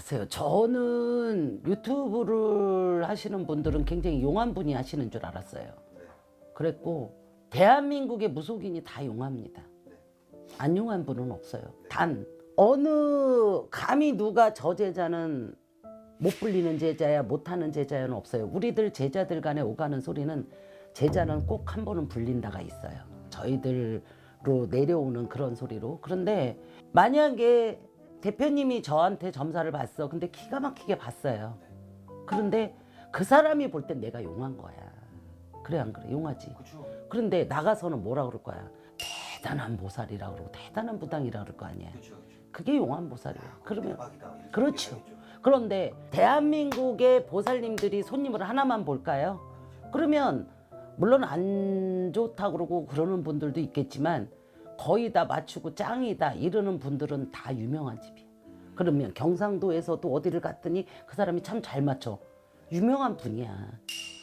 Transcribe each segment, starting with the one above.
글쎄요, 저는 유튜브를 하시는 분들은 굉장히 용한 분이 하시는 줄 알았어요. 그랬고, 대한민국의 무속인이 다 용합니다. 안 용한 분은 없어요. 단, 어느, 감히 누가 저 제자는 못 불리는 제자야, 못하는 제자야는 없어요. 우리들 제자들 간에 오가는 소리는 제자는 꼭 한 번은 불린다가 있어요. 저희들로 내려오는 그런 소리로. 그런데 만약에 대표님이 저한테 점사를 봤어. 근데 기가 막히게 봤어요. 그런데 그 사람이 볼 땐 내가 용한 거야. 그래 안 그래? 용하지. 그렇죠. 그런데 나가서는 뭐라 그럴 거야? 대단한 보살이라 그러고 대단한 부당이라 그럴 거 아니야. 그렇죠. 그렇죠. 그게 용한 보살이야. 그러면 대박이다. 이렇게 그렇죠. 얘기하겠죠. 그런데 대한민국의 보살님들이 손님을 하나만 볼까요? 그러면 물론 안 좋다 그러고 그러는 분들도 있겠지만 거의 다 맞추고 짱이다 이러는 분들은 다 유명한 집이에요. 그러면 경상도에서도 어디를 갔더니 그 사람이 참 잘 맞춰. 유명한 분이야.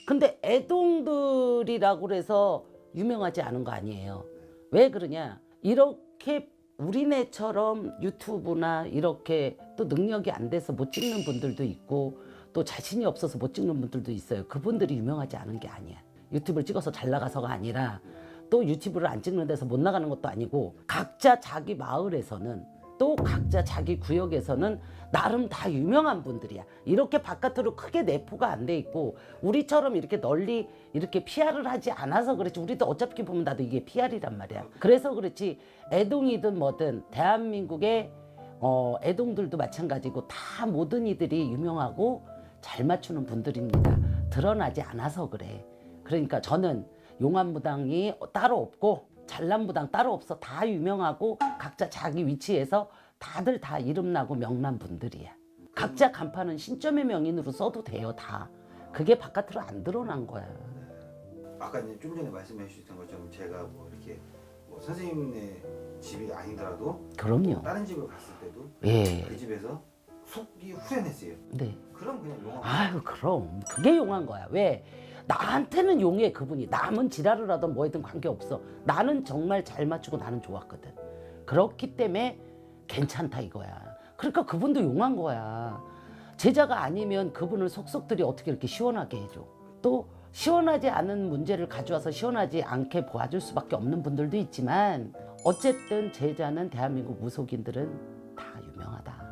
근데 애동들이라고 그래서 유명하지 않은 거 아니에요. 왜 그러냐? 이렇게 우리네처럼 유튜브나 이렇게 또 능력이 안 돼서 못 찍는 분들도 있고 또 자신이 없어서 못 찍는 분들도 있어요. 그분들이 유명하지 않은 게 아니야. 유튜브를 찍어서 잘 나가서가 아니라 또 유튜브를 안 찍는 데서 못 나가는 것도 아니고 각자 자기 마을에서는 또 각자 자기 구역에서는 나름 다 유명한 분들이야. 이렇게 바깥으로 크게 내포가 안 돼 있고 우리처럼 이렇게 널리 이렇게 PR을 하지 않아서 그렇지. 우리도 어차피 보면 나도 이게 PR이란 말이야. 그래서 그렇지. 애동이든 뭐든 대한민국의 어, 애동들도 마찬가지고 다 모든 이들이 유명하고 잘 맞추는 분들입니다. 드러나지 않아서 그래. 그러니까 저는 용안무당이 따로 없고 잘남무당 따로 없어 다 유명하고 각자 자기 위치에서 다들 다 이름나고 명난 분들이야. 각자 간판은 신점의 명인으로 써도 돼요 다. 그게 바깥으로 안 드러난 거야. 아까 이제 좀 전에 말씀해 주셨던 것처럼 제가 뭐 이렇게 뭐 선생님네 집이 아니더라도 그럼요. 다른 집을 갔을 때도 예. 그 집에서 속이 후련했어요. 네. 그럼 그냥 용한 아유 그럼 그게 용한 거야 왜 나한테는 용해 그분이. 남은 지랄을 하든 뭐든 관계없어. 나는 정말 잘 맞추고 나는 좋았거든. 그렇기 때문에 괜찮다 이거야. 그러니까 그분도 용한 거야. 제자가 아니면 그분을 속속들이 어떻게 이렇게 시원하게 해줘? 또 시원하지 않은 문제를 가져와서 시원하지 않게 보아줄 수밖에 없는 분들도 있지만 어쨌든 제자는 대한민국 무속인들은 다 유명하다